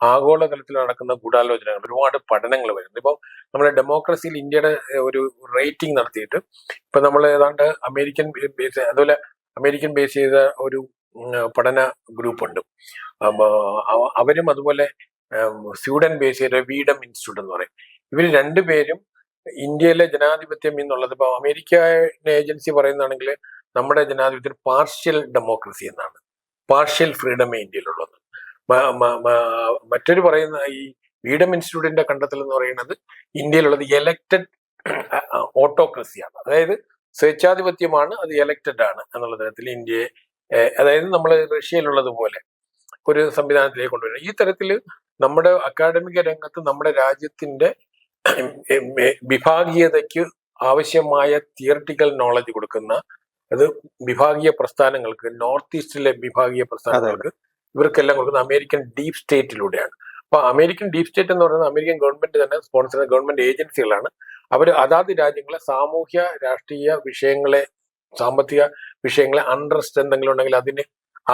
ആഗോളതലത്തിൽ നടക്കുന്ന ഗൂഢാലോചനകൾ ഒരുപാട് പഠനങ്ങൾ വരുന്നു ഇപ്പം നമ്മുടെ ഡെമോക്രസിയിൽ ഇന്ത്യയുടെ ഒരു റേറ്റിംഗ് നടത്തിയിട്ട് ഇപ്പൊ നമ്മൾ ഏതാണ്ട് അമേരിക്കൻ ബേസ് അതുപോലെ അമേരിക്കൻ ബേസ് ചെയ്ത ഒരു പഠന ഗ്രൂപ്പ് ഉണ്ട്. അവരും അതുപോലെ സ്വീഡൻ ബേസ് ചെയ്ത വീഡം ഇൻസ്റ്റിറ്റ്യൂട്ട് എന്ന് പറയും. ഇവർ രണ്ടുപേരും ഇന്ത്യയിലെ ജനാധിപത്യം എന്നുള്ളത് ഇപ്പൊ അമേരിക്ക ഏജൻസി പറയുന്നതാണെങ്കിൽ നമ്മുടെ ജനാധിപത്യം പാർഷ്യൽ ഡെമോക്രസി എന്നാണ്. പാർഷ്യൽ ഫ്രീഡമേ ഇന്ത്യയിലുള്ളത്. മറ്റൊരു പറയുന്ന ഈ വീഡം ഇൻസ്റ്റിറ്റ്യൂട്ടിന്റെ കണ്ടെത്തൽ എന്ന് പറയുന്നത് ഇന്ത്യയിലുള്ളത് എലക്റ്റഡ് ഓട്ടോക്രസിയാണ് അതായത് സ്വേച്ഛാധിപത്യമാണ് അത് എലക്റ്റഡ് ആണ് എന്നുള്ള തരത്തിൽ ഇന്ത്യയെ അതായത് നമ്മൾ റഷ്യയിലുള്ളത് പോലെ ഒരു സംവിധാനത്തിലേക്ക് കൊണ്ടുവരുന്നത്. ഈ തരത്തിൽ നമ്മുടെ അക്കാഡമിക രംഗത്ത് നമ്മുടെ രാജ്യത്തിന്റെ വിഭാഗീയതയ്ക്ക് ആവശ്യമായ തിയറിറ്റിക്കൽ നോളജ് കൊടുക്കുന്ന അത് വിഭാഗീയ പ്രസ്ഥാനങ്ങൾക്ക് നോർത്ത് ഈസ്റ്റിലെ വിഭാഗീയ പ്രസ്ഥാനങ്ങൾക്ക് ഇവർക്കെല്ലാം കൊടുക്കുന്നത് അമേരിക്കൻ ഡീപ് സ്റ്റേറ്റിലൂടെയാണ്. അപ്പൊ അമേരിക്കൻ ഡീപ് സ്റ്റേറ്റ് എന്ന് പറയുന്നത് അമേരിക്കൻ ഗവൺമെന്റ് തന്നെ സ്പോൺസർ ചെയ്യുന്ന ഗവൺമെന്റ് ഏജൻസികളാണ്. അവർ അതാത് രാജ്യങ്ങളെ സാമൂഹ്യ രാഷ്ട്രീയ വിഷയങ്ങളെ സാമ്പത്തിക വിഷയങ്ങളെ അണ്ടർസ്റ്റ് എന്തെങ്കിലും ഉണ്ടെങ്കിൽ അതിന്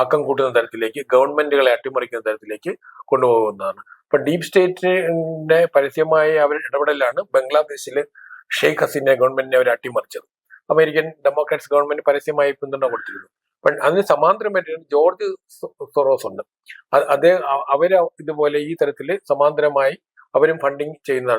ആക്കം കൂട്ടുന്ന തരത്തിലേക്ക് ഗവൺമെന്റുകളെ അട്ടിമറിക്കുന്ന തരത്തിലേക്ക് കൊണ്ടുപോകുന്നതാണ്. അപ്പൊ ഡീപ് സ്റ്റേറ്റിന്റെ പരസ്യമായ അവർ ഇടപെടലാണ് ബംഗ്ലാദേശിൽ ഷെയ്ഖ് ഹസീന ഗവൺമെന്റിനെ അവർ അട്ടിമറിച്ചത്. അമേരിക്കൻ ഡെമോക്രാറ്റ്സ് ഗവൺമെന്റ് പരസ്യമായി പിന്തുണ കൊടുത്തിരുന്നു. അതിന് സമാന്തരമായിട്ട് ജോർജ് സൊറോസ് ഉണ്ട്. അദ്ദേഹം അവർ ഇതുപോലെ ഈ തരത്തിൽ സമാന്തരമായി അവരും ഫണ്ടിങ് ചെയ്യുന്നതാണ്.